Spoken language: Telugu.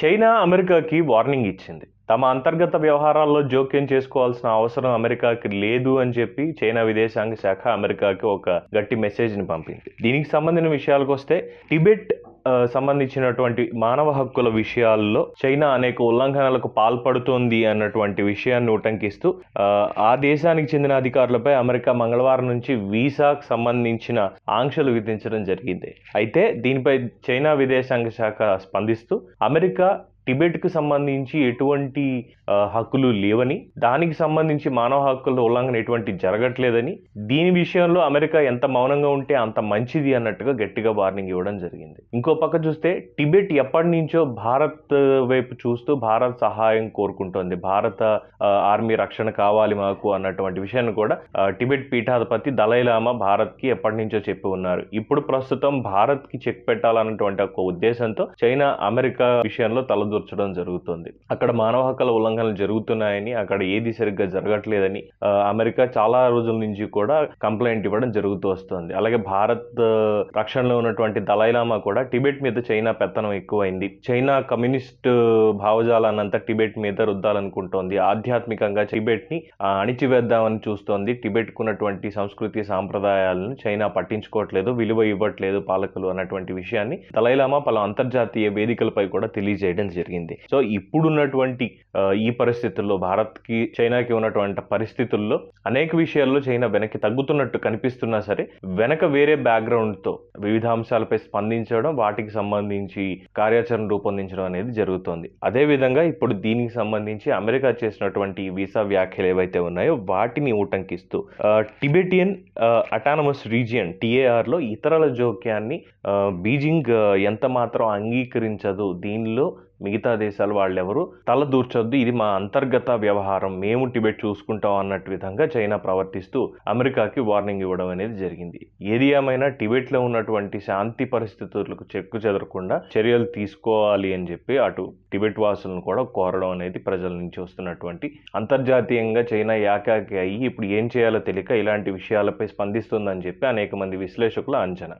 చైనా అమెరికాకి వార్నింగ్ ఇచ్చింది. తమ అంతర్గత వ్యవహారాల్లో జోక్యం చేసుకోవాల్సిన అవసరం అమెరికాకి లేదు అని చెప్పి చైనా విదేశాంగ శాఖ అమెరికాకి ఒక గట్టి మెసేజ్ని పంపింది. దీనికి సంబంధించిన విషయాలకు వస్తే టిబెట్ సంబంధించినటువంటి మానవ హక్కుల విషయాల్లో చైనా అనేక ఉల్లంఘనలకు పాల్పడుతోంది అన్నటువంటి విషయాన్ని ఉటంకిస్తూ ఆ, దేశానికి చెందిన అధికారులపై అమెరికా మంగళవారం నుంచి వీసాకు సంబంధించిన ఆంక్షలు విధించడం జరిగింది. అయితే దీనిపై చైనా విదేశాంగ శాఖ స్పందిస్తూ అమెరికా టిబెట్కి సంబంధించి ఎటువంటి హక్కులు లేవని దానికి సంబంధించి మానవ హక్కుల ఉల్లంఘన ఎటువంటి జరగట్లేదని దీని విషయంలో అమెరికా ఎంత మౌనంగా ఉంటే అంత మంచిది అన్నట్టుగా గట్టిగా వార్నింగ్ ఇవ్వడం జరిగింది. ఇంకో పక్క చూస్తే టిబెట్ ఎప్పటి నుంచో భారత్ వైపు చూస్తూ భారత్ సహాయం కోరుకుంటోంది. భారత ఆర్మీ రక్షణ కావాలి మాకు అన్నటువంటి విషయాన్ని కూడా టిబెట్ పీఠాధిపతి దలైలామా భారత్కి ఎప్పటి నుంచో చెప్పి ఉన్నారు. ఇప్పుడు ప్రస్తుతం భారత్కి చెక్ పెట్టాలన్నటువంటి ఒక ఉద్దేశంతో చైనా అమెరికా విషయంలో తలదూర్చడం జరుగుతుంది. అక్కడ మానవ హక్కుల ఉల్లంఘనలు జరుగుతున్నాయని అక్కడ ఏది సరిగ్గా జరగట్లేదని అమెరికా చాలా రోజుల నుంచి కూడా కంప్లైంట్ ఇవ్వడం జరుగుతూ వస్తుంది. అలాగే భారత్ రక్షణలో ఉన్నటువంటి దలైలామా కూడా టిబెట్ మీద చైనా పెత్తనం ఎక్కువైంది. చైనా కమ్యూనిస్ట్ భావజాలాన్నంతా టిబెట్ మీద రుద్దాలనుకుంటోంది. ఆధ్యాత్మికంగా టిబెట్ని అణిచివేద్దామని చూస్తోంది. టిబెట్కున్నటువంటి సంస్కృతి సాంప్రదాయాలను చైనా పట్టించుకోవట్లేదు విలువ ఇవ్వట్లేదు పాలకులు అన్నటువంటి విషయాన్ని దలైలామా పలు అంతర్జాతీయ వేదికలపై కూడా తెలియజేయడం జరిగింది. సో ఇప్పుడున్నటువంటి ఈ పరిస్థితుల్లో భారత్కి చైనాకి ఉన్నటువంటి పరిస్థితుల్లో అనేక విషయాల్లో చైనా వెనక్కి తగ్గుతున్నట్టు కనిపిస్తున్నా సరే వెనక వేరే బ్యాక్గ్రౌండ్తో వివిధ అంశాలపై స్పందించడం వాటికి సంబంధించి కార్యాచరణ రూపొందించడం అనేది జరుగుతోంది. అదేవిధంగా ఇప్పుడు దీనికి సంబంధించి అమెరికా చేసినటువంటి వీసా వ్యాఖ్యలు ఏవైతే ఉన్నాయో వాటిని ఉటంకిస్తూ టిబెటియన్ అటానమస్ రీజియన్ టీఏఆర్లో ఇతరుల జోక్యాన్ని బీజింగ్ ఎంత మాత్రం అంగీకరించదు దీనిలో మిగతా దేశాలు వాళ్ళెవరు తలదూర్చొద్దు ఇది మా అంతర్గత వ్యవహారం మేము టిబెట్ చూసుకుంటాం అన్నట్టు విధంగా చైనా ప్రవర్తిస్తూ అమెరికాకి వార్నింగ్ ఇవ్వడం అనేది జరిగింది. ఏది ఏమైనా టిబెట్లో ఉన్నటువంటి శాంతి పరిస్థితులకు చెక్కు చెదరకుండా చర్యలు తీసుకోవాలి అని చెప్పి అటు టిబెట్ వాసులను కూడా కోరడం అనేది ప్రజల నుంచి వస్తున్నటువంటి అంతర్జాతీయంగా చైనా ఏకాకి అయ్యి ఇప్పుడు ఏం చేయాలో తెలియక ఇలాంటి విషయాలపై స్పందిస్తుందని చెప్పి అనేక మంది విశ్లేషకుల అంచనా.